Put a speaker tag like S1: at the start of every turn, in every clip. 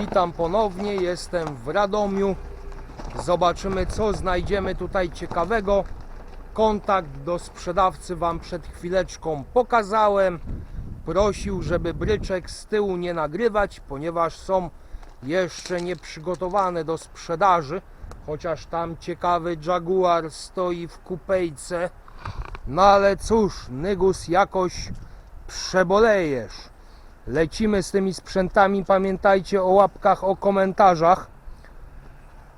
S1: Witam ponownie, jestem w Radomiu. Zobaczymy co znajdziemy tutaj ciekawego. Kontakt do sprzedawcy Wam przed chwileczką pokazałem. Prosił, żeby bryczek z tyłu nie nagrywać, ponieważ są jeszcze nieprzygotowane do sprzedaży. Chociaż tam ciekawy Jaguar stoi w kupejce. No ale cóż, Nygus jakoś przebolejesz. Lecimy z tymi sprzętami. Pamiętajcie o łapkach, o komentarzach.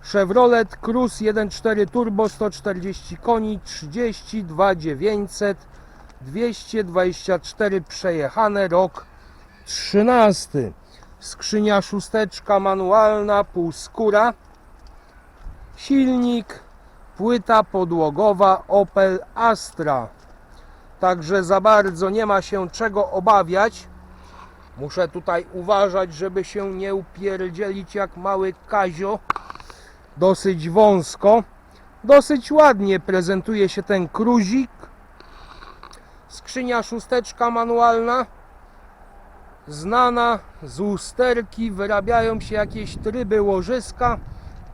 S1: Chevrolet Cruze 1.4 Turbo 140 koni 32 900 224 przejechane rok 13 skrzynia szósteczka manualna półskóra silnik płyta podłogowa Opel Astra także za bardzo nie ma się czego obawiać Muszę tutaj uważać, żeby się nie upierdzielić jak mały Kazio. Dosyć wąsko. Dosyć ładnie prezentuje się ten kruzik. Skrzynia szósteczka manualna. Znana z usterki. Wyrabiają się jakieś tryby łożyska.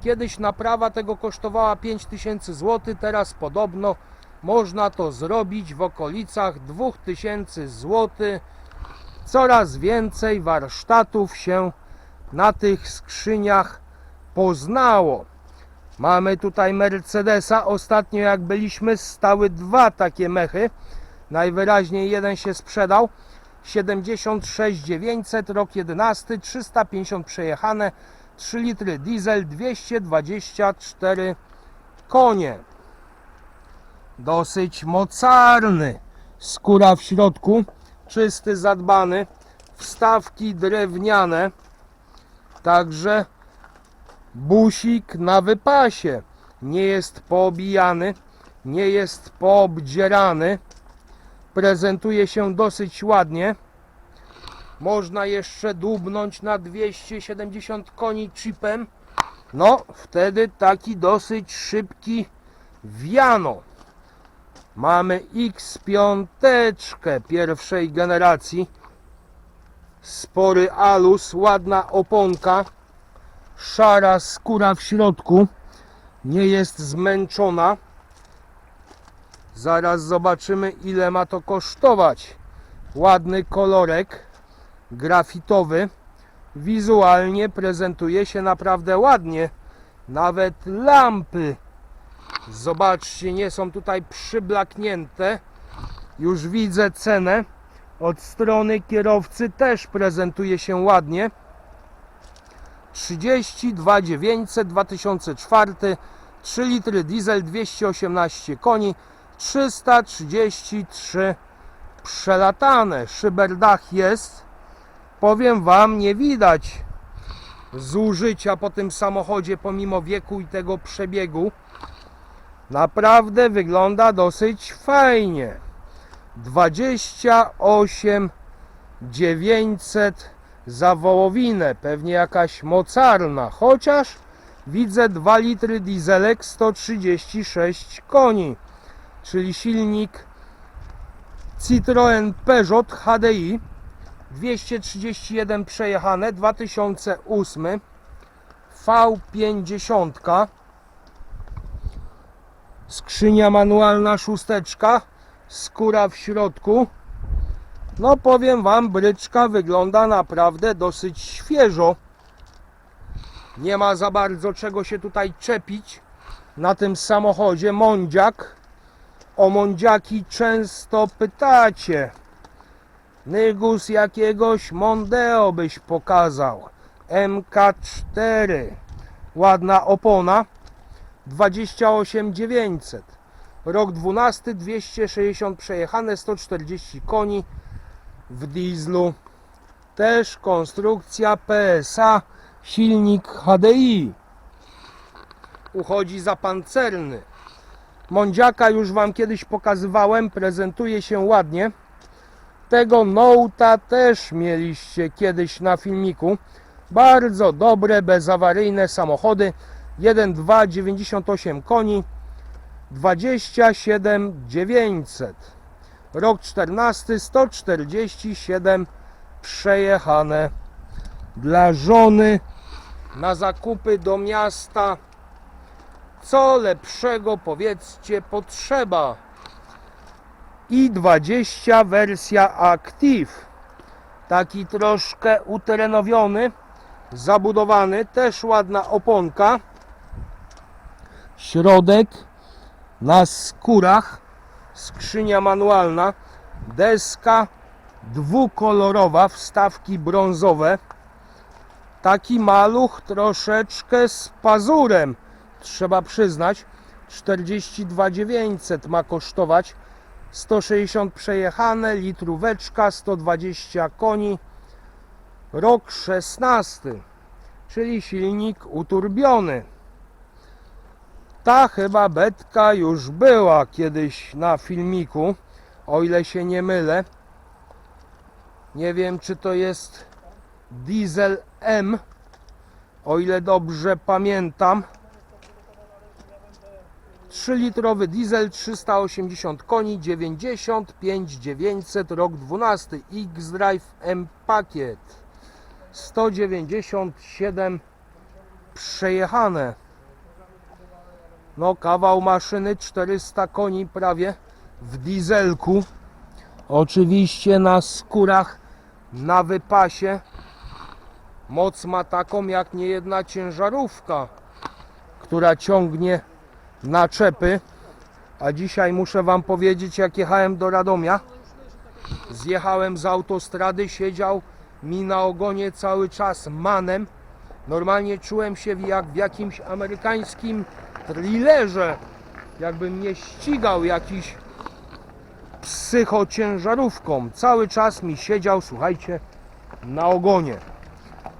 S1: Kiedyś naprawa tego kosztowała 5000 zł. Teraz podobno można to zrobić w okolicach 2000 zł coraz więcej warsztatów się na tych skrzyniach poznało. Mamy tutaj Mercedesa. Ostatnio jak byliśmy stały dwa takie mechy. Najwyraźniej jeden się sprzedał. 76 900 rok 11 350 przejechane 3 litry diesel 224 konie. Dosyć mocarny. Skóra w środku czysty, zadbany. Wstawki drewniane. Także busik na wypasie. Nie jest poobijany, nie jest poobdzierany. Prezentuje się dosyć ładnie. Można jeszcze dłubnąć na 270 koni chipem. No, wtedy taki dosyć szybki wiano. Mamy X5 pierwszej generacji. Spory alus, ładna oponka. Szara skóra w środku. Nie jest zmęczona. Zaraz zobaczymy ile ma to kosztować. Ładny kolorek grafitowy. Wizualnie prezentuje się naprawdę ładnie. Nawet lampy Zobaczcie, nie są tutaj przyblaknięte. Już widzę cenę. Od strony kierowcy też prezentuje się ładnie. 32 900 2004 3 litry diesel 218 koni 333 przelatane szyberdach jest powiem wam nie widać zużycia po tym samochodzie pomimo wieku i tego przebiegu Naprawdę wygląda dosyć fajnie. 28 900 za wołowinę, pewnie jakaś mocarna, chociaż widzę 2 litry dieselek 136 koni, czyli silnik Citroen Peugeot HDI 231 przejechane 2008 V50 skrzynia manualna szósteczka skóra w środku. No powiem wam bryczka wygląda naprawdę dosyć świeżo. Nie ma za bardzo czego się tutaj czepić. Na tym samochodzie Mondziak o Mondziaki często pytacie. Nygus jakiegoś Mondeo byś pokazał. MK4 ładna opona 28 900 rok 12 260 przejechane 140 koni w dieslu. Też konstrukcja PSA silnik HDI uchodzi za pancerny. Mondziaka już Wam kiedyś pokazywałem prezentuje się ładnie. Tego Note'a też mieliście kiedyś na filmiku. Bardzo dobre, bezawaryjne samochody 1,2 98 koni 27 900 rok 14 147 przejechane dla żony na zakupy do miasta. Co lepszego powiedzcie potrzeba? I 20 wersja Active. Taki troszkę uterenowiony, zabudowany, też ładna oponka. Środek na skórach, skrzynia manualna, deska dwukolorowa, wstawki brązowe. Taki maluch troszeczkę z pazurem, trzeba przyznać. 42 900 ma kosztować. 160 przejechane, litróweczka, 120 koni. Rok 16, czyli silnik uturbiony. Ta chyba betka już była kiedyś na filmiku, o ile się nie mylę. Nie wiem, czy to jest Diesel M, o ile dobrze pamiętam. 3-litrowy diesel, 380 koni, 95 900, rok 12, X-Drive M pakiet, 197 przejechane. No kawał maszyny, 400 koni prawie w dieselku. Oczywiście na skórach, na wypasie. Moc ma taką jak niejedna ciężarówka, która ciągnie naczepy. A dzisiaj muszę Wam powiedzieć, jak jechałem do Radomia, zjechałem z autostrady, siedział mi na ogonie cały czas manem. Normalnie czułem się jak w jakimś amerykańskim thrillerze, jakby mnie ścigał jakiś psychociężarówką. Cały czas mi siedział, słuchajcie, na ogonie.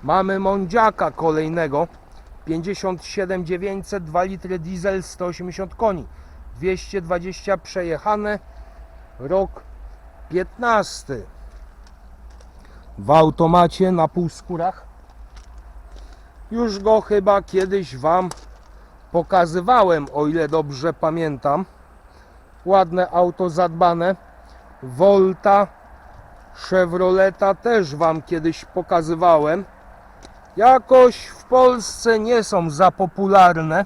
S1: Mamy Mondziaka kolejnego. 57 900, 2 litry diesel, 180 koni. 220 przejechane. Rok 15. W automacie na półskórach. Już go chyba kiedyś Wam pokazywałem, o ile dobrze pamiętam. Ładne auto zadbane. Volta, Chevroleta też Wam kiedyś pokazywałem. Jakoś w Polsce nie są za popularne.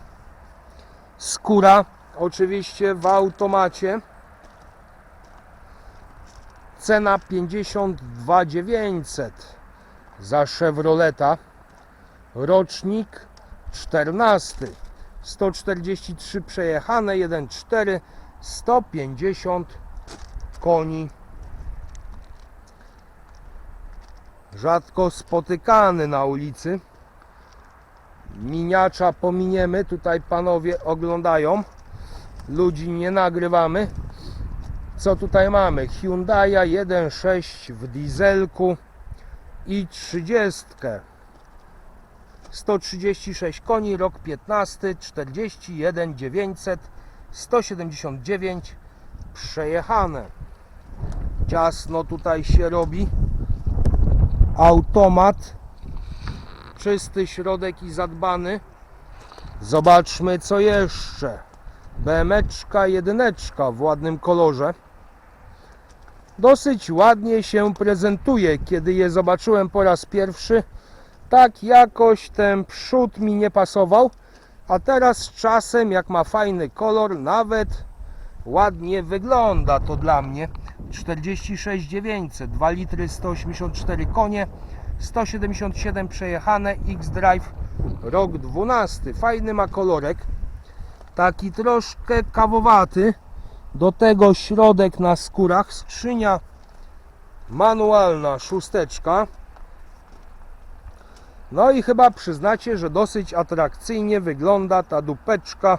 S1: Skóra, oczywiście w automacie. Cena 52 900 za Chevroleta. Rocznik 14. 143 przejechane, 1,4, 150 koni. Rzadko spotykany na ulicy. Miniacza pominiemy, tutaj panowie oglądają. Ludzi nie nagrywamy. Co tutaj mamy? Hyundai 1.6 w dieselku i 30. 136 koni, rok 15, 41 900, 179 przejechane. Ciasno tutaj się robi. Automat. Czysty środek i zadbany. Zobaczmy co jeszcze. BMeczka jedyneczka w ładnym kolorze. Dosyć ładnie się prezentuje. Kiedy je zobaczyłem po raz pierwszy, tak jakoś ten przód mi nie pasował, a teraz z czasem, jak ma fajny kolor, nawet ładnie wygląda to dla mnie. 46 900, 2 litry, 184 konie, 177 przejechane, X-Drive, rok 12. Fajny ma kolorek, taki troszkę kawowaty. Do tego środek na skórach, skrzynia manualna, szósteczka. No i chyba przyznacie, że dosyć atrakcyjnie wygląda ta dupeczka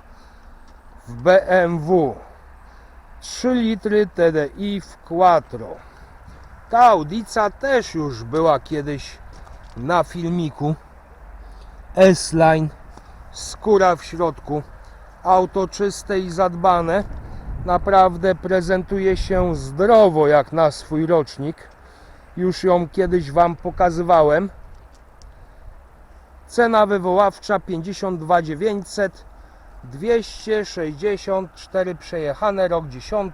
S1: w BMW. 3 litry TDI w Quattro. Ta Audica też już była kiedyś na filmiku. S-Line, skóra w środku, auto czyste i zadbane. Naprawdę prezentuje się zdrowo jak na swój rocznik. Już ją kiedyś Wam pokazywałem. Cena wywoławcza 52 900, 264 przejechane, rok 10,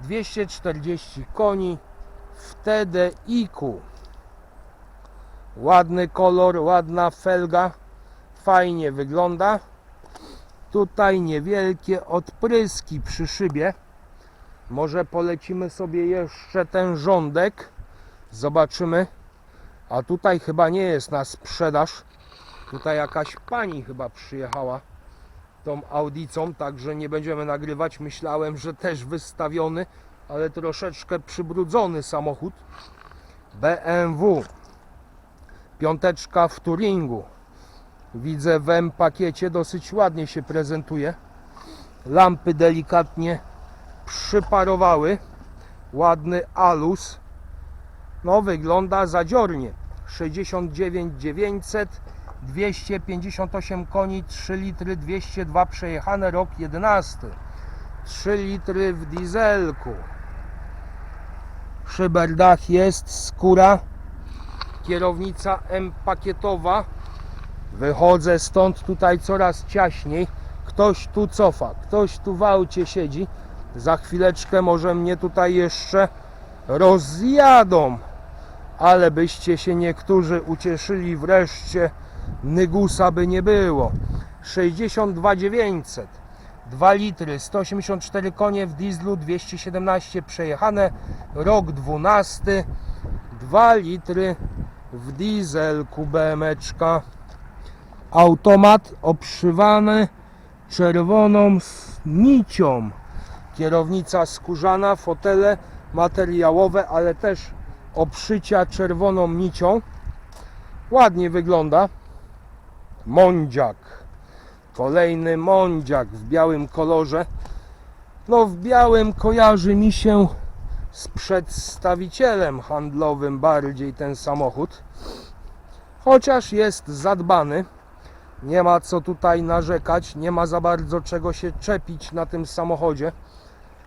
S1: 240 koni w TDI-ku. Ładny kolor, ładna felga. Fajnie wygląda. Tutaj niewielkie odpryski przy szybie. Może polecimy sobie jeszcze ten rządek. Zobaczymy. A tutaj chyba nie jest na sprzedaż. Tutaj jakaś pani chyba przyjechała tą audicą, także nie będziemy nagrywać. Myślałem, że też wystawiony, ale troszeczkę przybrudzony samochód. BMW. Piąteczka w Turingu. Widzę w M pakiecie dosyć ładnie się prezentuje. Lampy delikatnie przyparowały. Ładny alus. No wygląda zadziornie. 69 900 258 koni 3 litry 202 przejechane rok 11 3 litry w dieselku. Szyberdach jest skóra. Kierownica M pakietowa wychodzę stąd tutaj coraz ciaśniej. Ktoś tu cofa ktoś tu w aucie siedzi. Za chwileczkę może mnie tutaj jeszcze rozjadą ale byście się niektórzy ucieszyli wreszcie Nygusa by nie było. 62 900 2 litry 184 konie w dieslu 217 przejechane rok 12 2 litry w dieselku BMeczka. Automat obszywany czerwoną nicią. Kierownica skórzana fotele materiałowe ale też obszycia czerwoną nicią ładnie wygląda Mondziak. Kolejny Mondziak w białym kolorze. No w białym kojarzy mi się z przedstawicielem handlowym bardziej ten samochód. Chociaż jest zadbany. Nie ma co tutaj narzekać, nie ma za bardzo czego się czepić na tym samochodzie.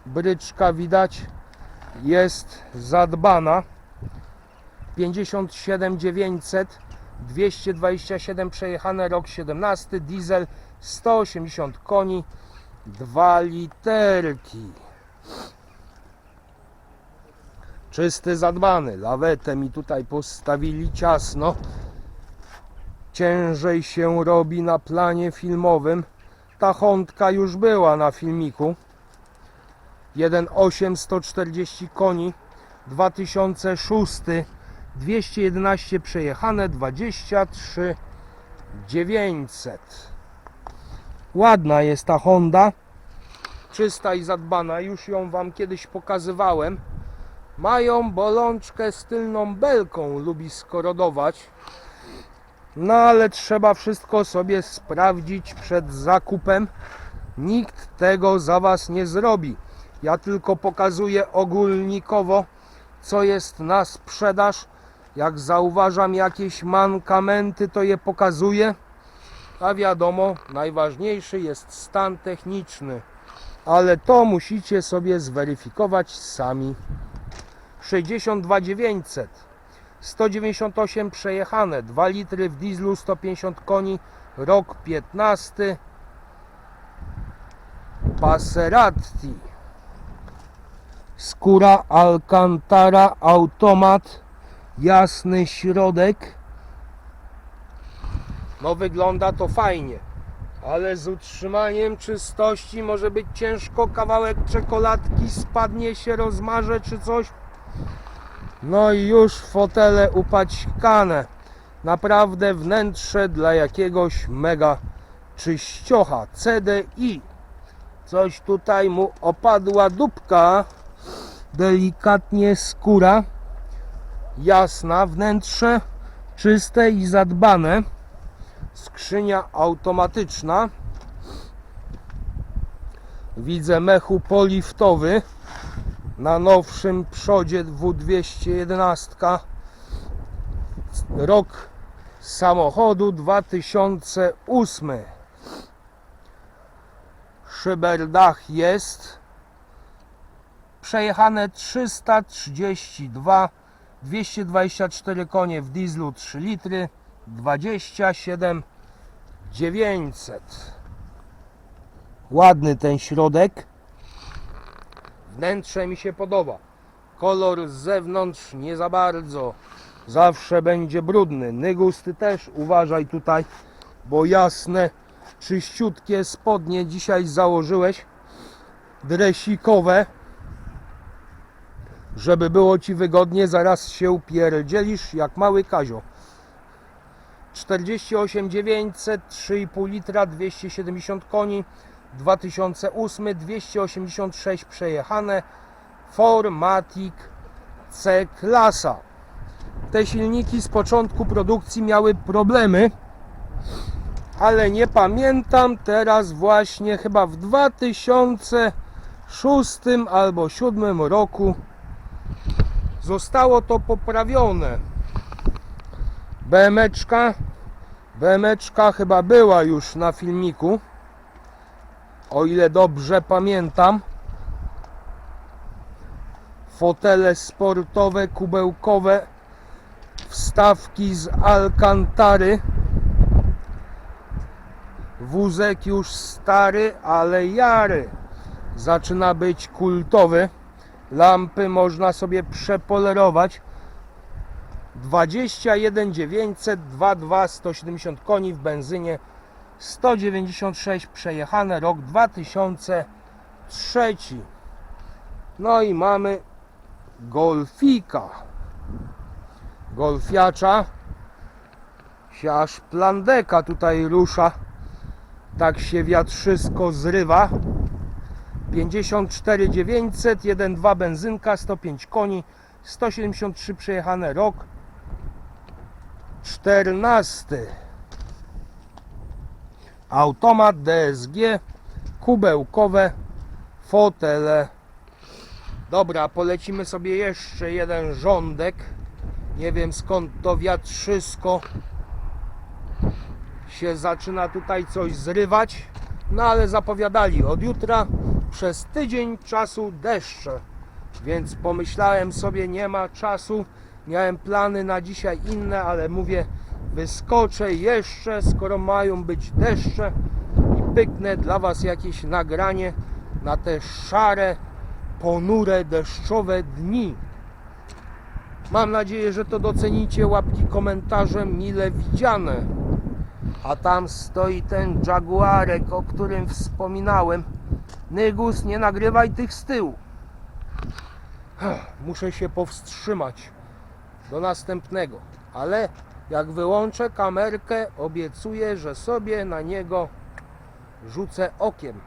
S1: Bryczka widać jest zadbana. 57 900 227 przejechane, rok 17, diesel 180 koni, 2 literki. Czysty, zadbany, lawetę mi tutaj postawili ciasno. Ciężej się robi na planie filmowym. Ta Hondka już była na filmiku. 1.8 140 koni, 2006 211 przejechane, 23 900. Ładna jest ta Honda. Czysta i zadbana. Już ją Wam kiedyś pokazywałem. Mają bolączkę z tylną belką, lubi skorodować. No ale trzeba wszystko sobie sprawdzić przed zakupem. Nikt tego za Was nie zrobi. Ja tylko pokazuję ogólnikowo, co jest na sprzedaż. Jak zauważam jakieś mankamenty, to je pokazuję. A wiadomo, najważniejszy jest stan techniczny. Ale to musicie sobie zweryfikować sami. 62 900 198 przejechane 2 litry w dieslu 150 koni rok 15 Passerati skóra Alcantara automat jasny środek. No wygląda to fajnie ale z utrzymaniem czystości może być ciężko kawałek czekoladki spadnie się rozmarze czy coś. No i już fotele upaćkane. Naprawdę wnętrze dla jakiegoś mega czyściocha. CDI coś tutaj mu opadła dupka. Delikatnie skóra jasna, wnętrze czyste i zadbane. Skrzynia automatyczna. Widzę mechu poliftowy na nowszym przodzie W211. Rok samochodu 2008. Szyberdach jest przejechane 332 224 konie w dieslu 3 litry 27 900 ładny ten środek. Wnętrze mi się podoba. Kolor z zewnątrz nie za bardzo. Zawsze będzie brudny. Nygus, ty też uważaj tutaj, bo jasne, czyściutkie spodnie dzisiaj założyłeś, dresikowe, żeby było ci wygodnie, zaraz się pierdzielisz jak mały Kazio. 48 900, 3,5 litra, 270 koni, 2008, 286 przejechane, Formatic C klasa. Te silniki z początku produkcji miały problemy, ale nie pamiętam teraz właśnie chyba w 2006 albo 2007 roku zostało to poprawione. BMeczka BMeczka chyba była już na filmiku. O ile dobrze pamiętam. Fotele sportowe, kubełkowe, wstawki z Alcantary. Wózek już stary, ale jary. Zaczyna być kultowy. Lampy można sobie przepolerować. 21 900 22 170 koni w benzynie. 196 przejechane rok 2003 no i mamy golfika. Golfiacza. Się aż plandeka tutaj rusza. Tak się wiatrzysko zrywa 54 900 1.2 benzynka 105 koni 173 przejechane rok 14 automat DSG kubełkowe fotele. Dobra polecimy sobie jeszcze jeden rządek. Nie wiem skąd to wiatrzysko się zaczyna tutaj coś zrywać. No ale zapowiadali od jutra przez tydzień czasu deszcze więc pomyślałem sobie nie ma czasu Miałem plany na dzisiaj inne, ale mówię, wyskoczę jeszcze, skoro mają być deszcze i pyknę dla Was jakieś nagranie na te szare, ponure, deszczowe dni. Mam nadzieję, że to docenicie. Łapki, komentarze mile widziane. A tam stoi ten Jaguarek, o którym wspominałem. Nygus, nie nagrywaj tych z tyłu. Muszę się powstrzymać do następnego. Ale jak wyłączę kamerkę, obiecuję, że sobie na niego rzucę okiem.